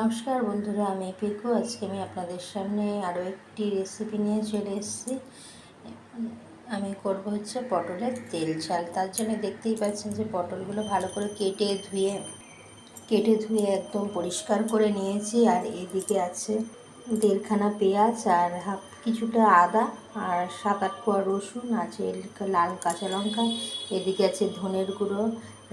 নমস্কার বন্ধুরা, আমি পিকু আজকে আমি আপনাদের সামনে আরও একটি রেসিপি নিয়ে চলে এসেছি। আমি করব হচ্ছে পটলের তেল চাল। তার জন্য দেখতেই পাচ্ছেন যে পটলগুলো ভালো করে কেটে ধুয়ে কেটে ধুয়ে একদম পরিষ্কার করে নিয়েছি। আর এদিকে আছে দেড়খানা পেঁয়াজ আর হাফ কিছুটা আদা আর সাত আট কোয়া রসুন আছে লাল কাঁচা লঙ্কা। এদিকে আছে ধনের গুঁড়ো,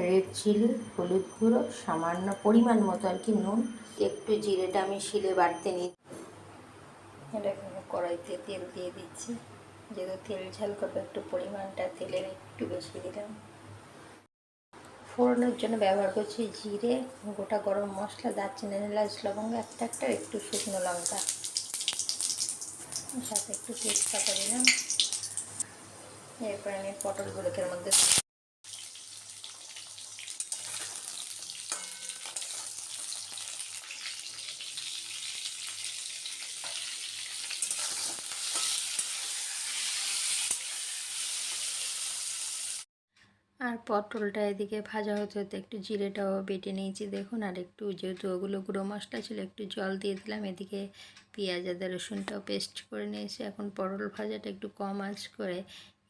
রেড চিলি, হলুদ গুঁড়ো, সামান্য পরিমাণ মতো আর কি নুন। একটু জিরেটা আমি শিলে বাড়তে নিই এটা কড়াইতে তেল দিয়ে দিচ্ছি। যেহেতু তেল ঝাল করব, একটু পরিমাণটা তেলের একটু বেশি দিলাম। ফোড়নের জন্য ব্যবহার করছি জিরে, গোটা গরম মশলা, দারচিনি, এলাচ, লবঙ্গ, একটা একটা একটু শুকনো লঙ্কা। সাথে একটু তেজপাতা দিলাম। এরপর আমি পটলগুলোকে এর মধ্যে আর পটলটা এদিকে ভাজা হতে হতে একটু জিরেটাও বেটে নিয়েছি, দেখুন। আর একটু যেহেতু ওগুলো গুঁড়ো মশলা ছিল, একটু জল দিয়ে দিলাম। এদিকে পেঁয়াজ আদা রসুনটাও পেস্ট করে নিয়েছি। এখন পটল ভাজাটা একটু কম আঁচ করে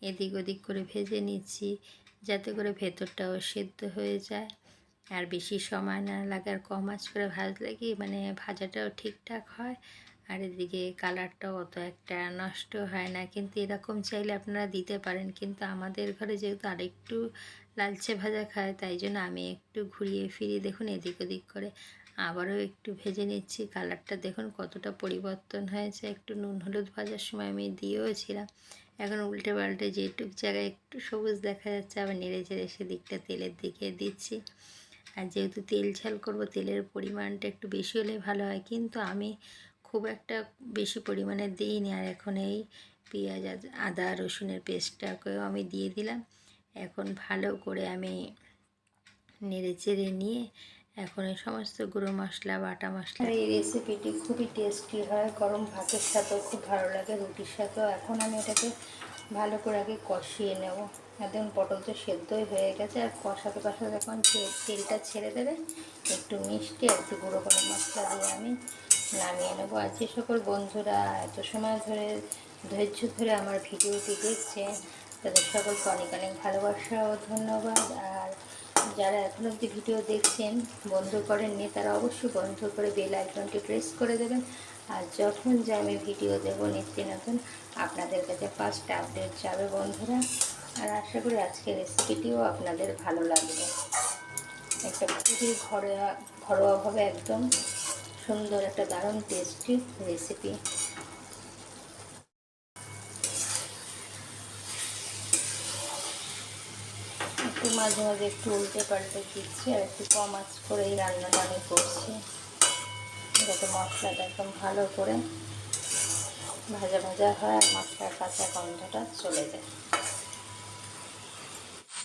এদিক ওদিক করে ভেজে নিচ্ছি, যাতে করে ভেতরটাও সেদ্ধ হয়ে যায়। আর বেশি সময় না লাগে আর কম আঁচ করে ভাজলে কি মানে ভাজাটাও ঠিকঠাক হয়। আর এদিকে কালারটাও অত একটা নষ্ট হয় না। কিন্তু এরকম চাইলে আপনারা দিতে পারেন। কিন্তু আমাদের ঘরে যেহেতু আরেকটু লালচে ভাজা খায়, তাই জন্য আমি একটু ঘুরিয়ে ফিরিয়ে দেখুন এদিক ওদিক করে। আবারও একটু ভেজে নিচ্ছি। কালারটা দেখুন কতটা পরিবর্তন হয়েছে। একটু নুন হলুদ ভাজার সময় আমি দিয়েওছিলাম। এখন উল্টে পাল্টে যেটুক জায়গায় একটু সবুজ দেখা যাচ্ছে, আবার নেড়ে চেড়ে সেদিকটা তেলের দিকে দিচ্ছি। আর যেহেতু তেল ঝাল করব, তেলের পরিমাণটা একটু বেশি হলে ভালো হয়। কিন্তু আমি খুব একটা বেশি পরিমাণে দিইনি। আর এখন এই পেঁয়াজ আদা, রসুনের পেস্টটাকেও আমি দিয়ে দিলাম। এখন ভালো করে আমি নেড়ে চেড়ে নিয়ে এখন এই সমস্ত গুঁড়ো মশলা, বাটা মশলা এই রেসিপিটি খুবই টেস্টি হয়। গরম ভাতের সাথেও খুব ভালো লাগে, রুটির সাথেও। এখন আমি এটাকে ভালো করে আগে কষিয়ে নেব। একদম পটল তো সেদ্ধই হয়ে গেছে। আর কষাতে কষাতে যখন তেলটা ছেড়ে দেবে। একটু মিষ্টি আর একটু গুঁড়ো গরম মশলা দিয়ে আমি নামিয়ে নেব। আর যে সকল বন্ধুরা এত সময় ধরে, ধৈর্য ধরে আমার ভিডিওটি দেখছে তাদের সকলকে অনেক অনেক ভালোবাসা ও ধন্যবাদ। আর যারা এখন অব্দি ভিডিও দেখছেন, বন্ধ করেননি, তারা অবশ্যই বন্ধ করে বেল আইকনটি প্রেস করে দেবেন। আর যখন যে আমি ভিডিও দেব নিত্য নতুন, আপনাদের কাছে ফার্স্ট আপডেট যাবে বন্ধুরা। আর আশা করি আজকের রেসিপিটিও আপনাদের ভালো লাগবে। একটা খুবই ঘরোয়া, ঘরোয়াভাবে একদম সুন্দর একটা দারুণ টেস্টি রেসিপি একটু মাঝে মাঝে একটু উল্টে পাল্টে দিচ্ছি আর একটু কম আঁচ করে এই রান্নাটা আমি করছি। যাতে মশলাটা একদম ভালো করে ভাজা ভাজা হয় আর মশলার কাঁচা গন্ধটা চলে যায়।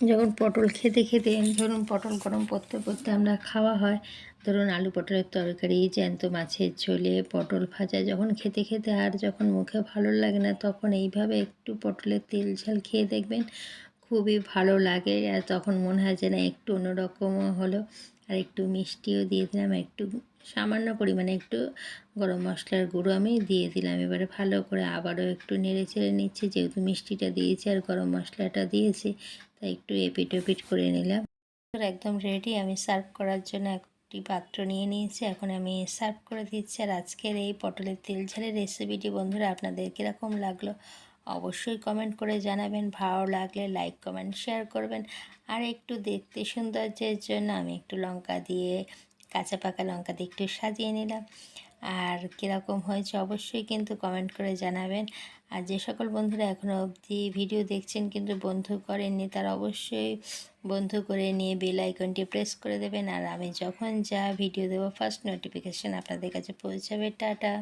যখন পটল খেতে খেতে, ধরুন পটল গরম পড়তে পড়তে আমরা খাওয়া হয়, ধরুন আলু পটলের তরকারি, জ্যান্ত মাছের ঝোলে, পটল ভাজা যখন খেতে খেতে আর যখন মুখে ভালো লাগে না, তখন এইভাবে একটু পটলের তেল ঝাল খেয়ে দেখবেন খুবই ভালো লাগে। আর তখন মনে হয় যে না একটু অন্যরকমও হলো। আর একটু মিষ্টিও দিয়ে দিলাম একটু সামান্য পরিমাণে একটু গরম মশলার গুঁড়ো আমি দিয়ে দিলাম। এবারে ভালো করে আবারও একটু নেড়ে চেড়ে নিচ্ছি, যেহেতু মিষ্টিটা দিয়েছি আর গরম মশলাটা দিয়েছি, তাই একটু এপিট ওপিট করে নিলাম। একদম রেডি আমি সার্ভ করার জন্য একটি পাত্র নিয়ে নিয়েছি, এখন আমি সার্ভ করে দিচ্ছি। আর আজকের এই পটলের তেল ঝালের রেসিপিটি বন্ধুরা আপনাদের কীরকম লাগল? অবশ্যই কমেন্ট করে জানাবেন। ভালো লাগলে লাইক কমেন্ট শেয়ার করবেন। আর একটু দেখতে সৌন্দর্যের জন্য আমি একটু লঙ্কা দিয়ে, কাঁচা পাকা লঙ্কা দিয়ে একটু সাজিয়ে নিলাম। আর কীরকম হয়েছে অবশ্যই কিন্তু কমেন্ট করে জানাবেন। আর যে সকল বন্ধুরা এখনও অবধি ভিডিও দেখছেন কিন্তু বন্ধু করেননি, তারা অবশ্যই বন্ধু করে নিয়ে বেল আইকনটি প্রেস করে দেবেন। আর আমি যখন যা ভিডিও দেবো ফার্স্ট নোটিফিকেশান আপনাদের কাছে পৌঁছাবে। টাটা!